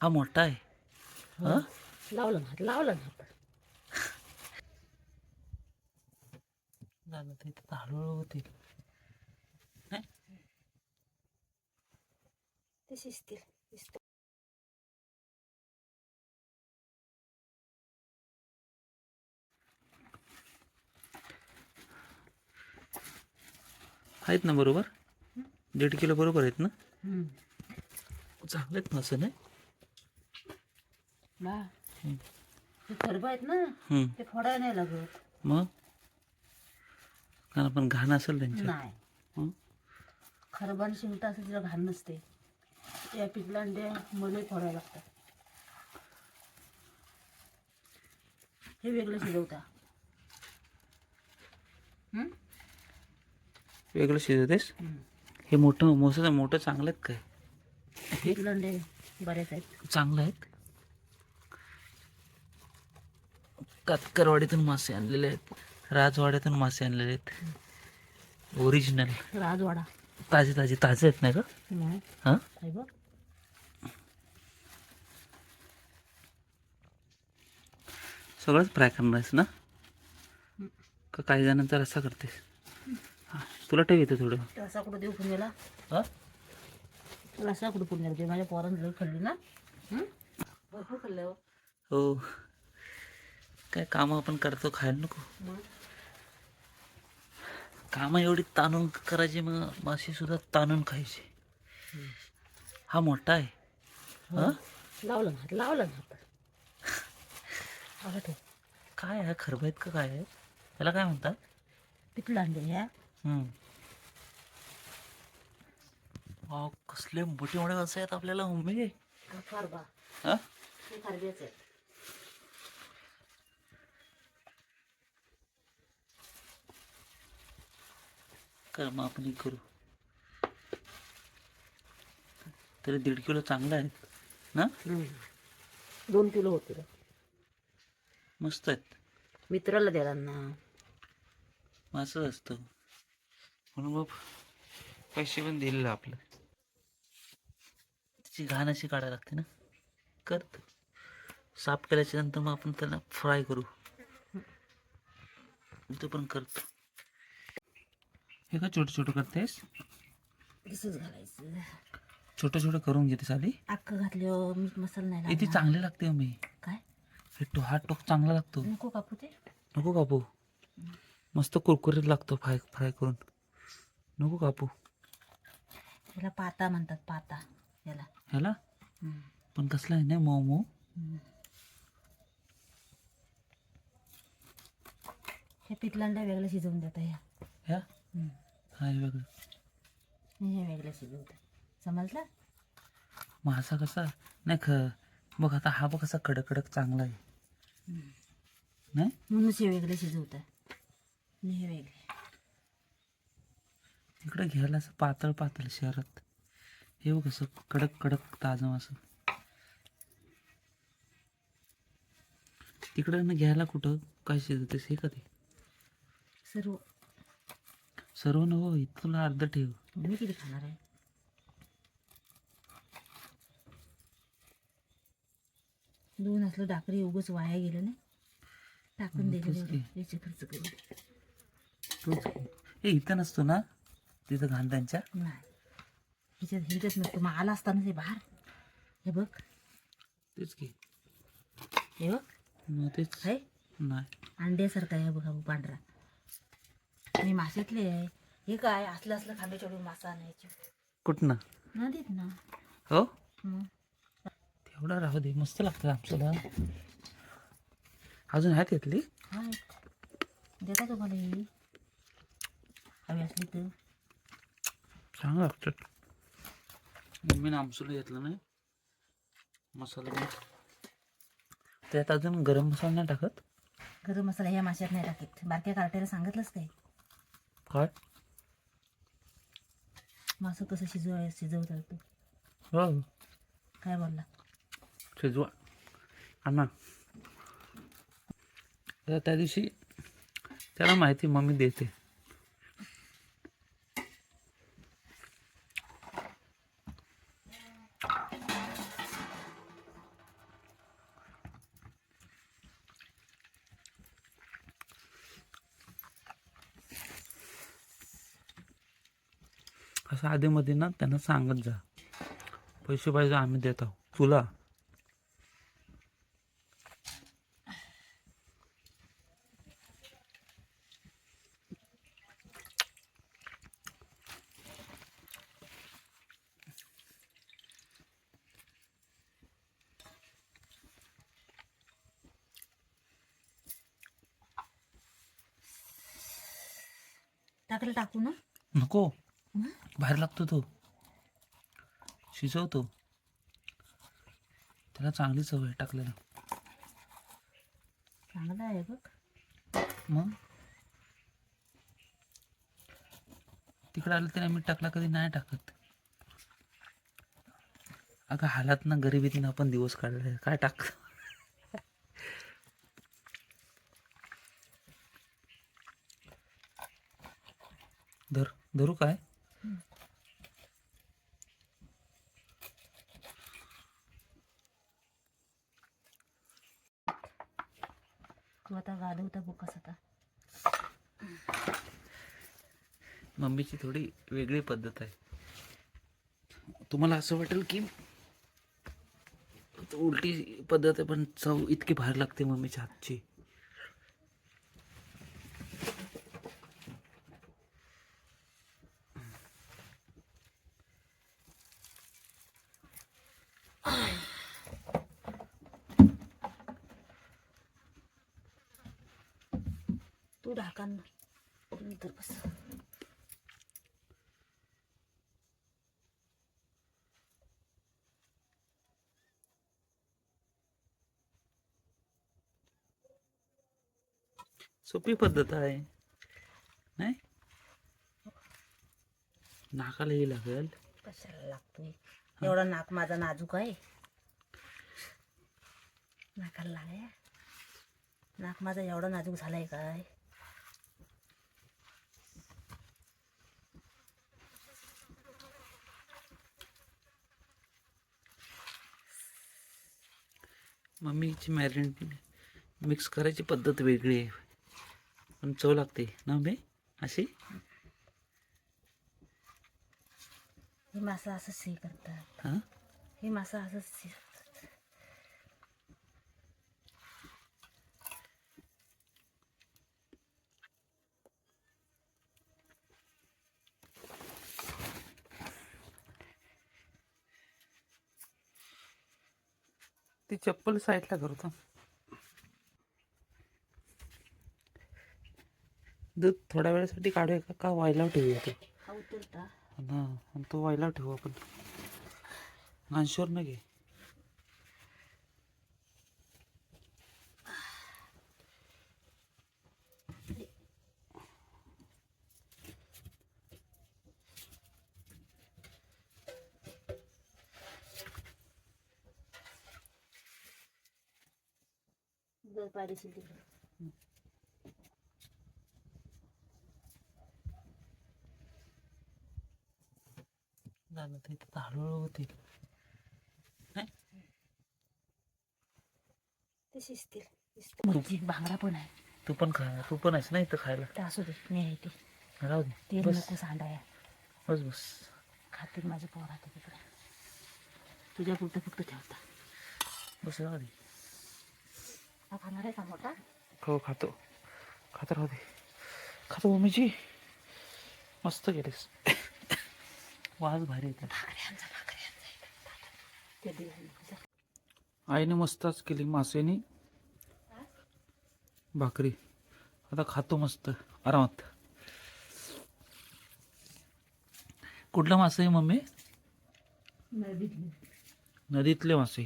हा मोठा आहे. हा. लावलं ना लावलं ना आपण. तर हळूहळू होतील ते शिजतील शिजतील. आहेत ना बरोबर? दीड किलो बरोबर आहेत ना? हम्म. चांगले आहेत ना असं नाही बा. ते खरबं आहेत ना. ते फोडायला नाही लागत. मग? कारण पण घाण असेल त्यांच्या नाही. हं? खरबान शिमटा असं तिला घाण नसते. या पिकला अंड्या मला फोडायला लागतात. हे वेगळं शिजवता. हं? वेगळं शिजवतेस? हं. हे मोठं मोठं मोठं चांगलं आहेत काय? पिकलं अंडे बरेच आहेत. चांगलं आहेत? कातकरवाडीतून मासे आणलेले आहेत. राजवाड्यातून मासे आणलेले आहेत. ओरिजिनल राजवाडा. ताजे ताजे ताजे आहेत ना का? नाही. हां? सगळंच फ्राय करणार आहेस ना? का काही जणांचा रस्सा करतेस? हां तुला ठेव येतं थोडं. रसा कुठं देऊ पुण्याला? हां? रसा कुठं पुण्याला? देऊ माझ्या पोरांना खाल्ली ना. हं? भरपूर खाल्लं हो. काय कामं आपण करतो खायला नको? कामं एवढी ताणून करायची मग मासे सुद्धा ताणून खायचे. हा मोठा आहे. हां. लावलं ना लावलं ना काय आहे? खरबं आहेत का काय आहे? त्याला काय म्हणतात. वाव कसले मोठे मोठे मासे आहेत आपल्याला मम्मी मग आपण करू. तरी दीड किलो चांगला आहे ना? दोन किलो होते मस्त आहेत. मित्राला द्याला ना. असंच असतं. म्हणून मग पैसे पण दिलेलं आपलं. त्याची घाण अशी काढायला लागते ना. करत साफ केल्याच्यानंतर मग आपण त्याला फ्राय करू. ते पण करतो. हे का छोटं छोटं करतेस? तसंच घालायचं. छोटं छोटं करून घेतेस आधी? अक्क घातल्यावर मीठ मसाला नाही हे ती लागणार. चांगले लागते हो मी. काय? हे तो हा टोक चांगला लागतो. नको कापू ते. नको कापू. मस्त कुरकुरीत लागतो फ्राय फ्राय करून. नको कापू. याला पाता म्हणतात पाता. याला. ह्याला हम्म. पण कसला आहे ना मऊ मऊ हम्म. हे पिकलं अंडा वेगळं शिजवून देता ह्या ह्या हम्म. हा हे वेगळं हे वेगळं शिजवतं समजलं? मासा कसा? नाही ख बघ आता हा बघ कसा कडक कडक चांगला आहे. नाही? म्हणूनच हे वेगळं शिजवतं आणि हे वेगळे इकडे घ्यायला असं पातळ पातळ शहरात. हे बघ कसं कडक कडक ताजं असं. तिकडं न घ्यायला कुठं? काय शिजतेस हे का ते सर्व. सर्व न हो तुला अर्ध ठेव. मी किती खाणार आहे? दोन असलं डाकरी उगच वाया गेलं नाही. टाकून द्यायचं. याचे खर्च तोच हे इथं नसतो ना? तिथं घाल त्यांच्या नाही. ह्याच्यात ह्याच्यात नसतो मग आला असताना ते बाहेर. हे बघ. तेच की. हे बघ. मग तेच. आहे? नाही. अंड्यासारखा आहे बघा बघ पांढरा. मी माशातले आहे. हे काय? असलं असलं खांबे चढून मासा आणायचे. कुठनं? नदीत ना. हो? तेवढा राहू दे. मस्त लागतं आपल्याला. अजून आहेत घेतली हाय देता तुम्हाला ही. हवी असली तर. चांगलं लागतं मम्मीनं आमसूला घेतलं नाही. मसाला पण. त्यात अजून गरम मसाला नाही टाकत? गरम मसाला ह्या माशात नाही टाकीत. बारक्या कार्ट्याला सांगितलंच काय काय? मासं कसं शिजवाय शिजवता तू. हो. काय बोलला? शिजवा. आणा. आता त्या दिवशी त्याला माहिती मम्मी देते. असं आधीमध्ये ना त्यांना सांगत जा. पैसे पाहिजे आम्ही देत आहोत. तुला. टाकलं टाकू ना? नको? बाहेर लागतो तो. शिजवतो. त्याला चांगली सवय आहे टाकलेला. चांगलं आहे बघ. मग? तिकडे आलं त्याने मी टाकला कधी नाही टाकत. अगं हालात ना गरिबीतून आपण दिवस काढले काय टाक धर धरू काय? तू आता गाडवता बोकस आता मम्मीची थोडी वेगळी पद्धत आहे. तुम्हाला असं वाटेल की उलटी पद्धत आहे पण चव इतकी बाहेर लागते मम्मीच्या हातची. ना नंतर बस सोपी पद्धत आहे नाही नाकालाही लागेल कशाला लागतोय एवढा नाक माझा नाजूक आहे नाकाला लागाय नाक माझा एवढा नाजूक झालाय काय मम्मीची मॅरिनेट मिक्स करायची पद्धत वेगळी आहे. पण चव लागते ना बे? अशी? हे मासा असंच हे करतात. हां? हे मासा असंच ती चप्पल साईडला करतो दूध थोड्या वेळासाठी काढूया का? का व्हायला ठेवूया ते? हा तो व्हायला ठेवू आपण. अंशोर न घे. जर पाहिजे तिकडे झालं ते तर हळूहळू होतील ते शिजतील. मच्छी बांगडा पण आहे तू पण खा तू पण आहेस ना इथं खायला ते असू दे मी आहे ते राहू दे तेल बस नको सांडाया बस बस खातील माझे पोर आता तिकडे तुझ्या पुरतं फक्त ठेवता बस राहू दे खाणार आहे का मोठा हो खातो खातो राहू दे खातो मम्मीची मस्त गेलीस वाज भारी येते आईने मस्तच केली मासेनी भाकरी आता खातो मस्त आरामात कुठला मासे मम्मी नदीतली नदीतले मासे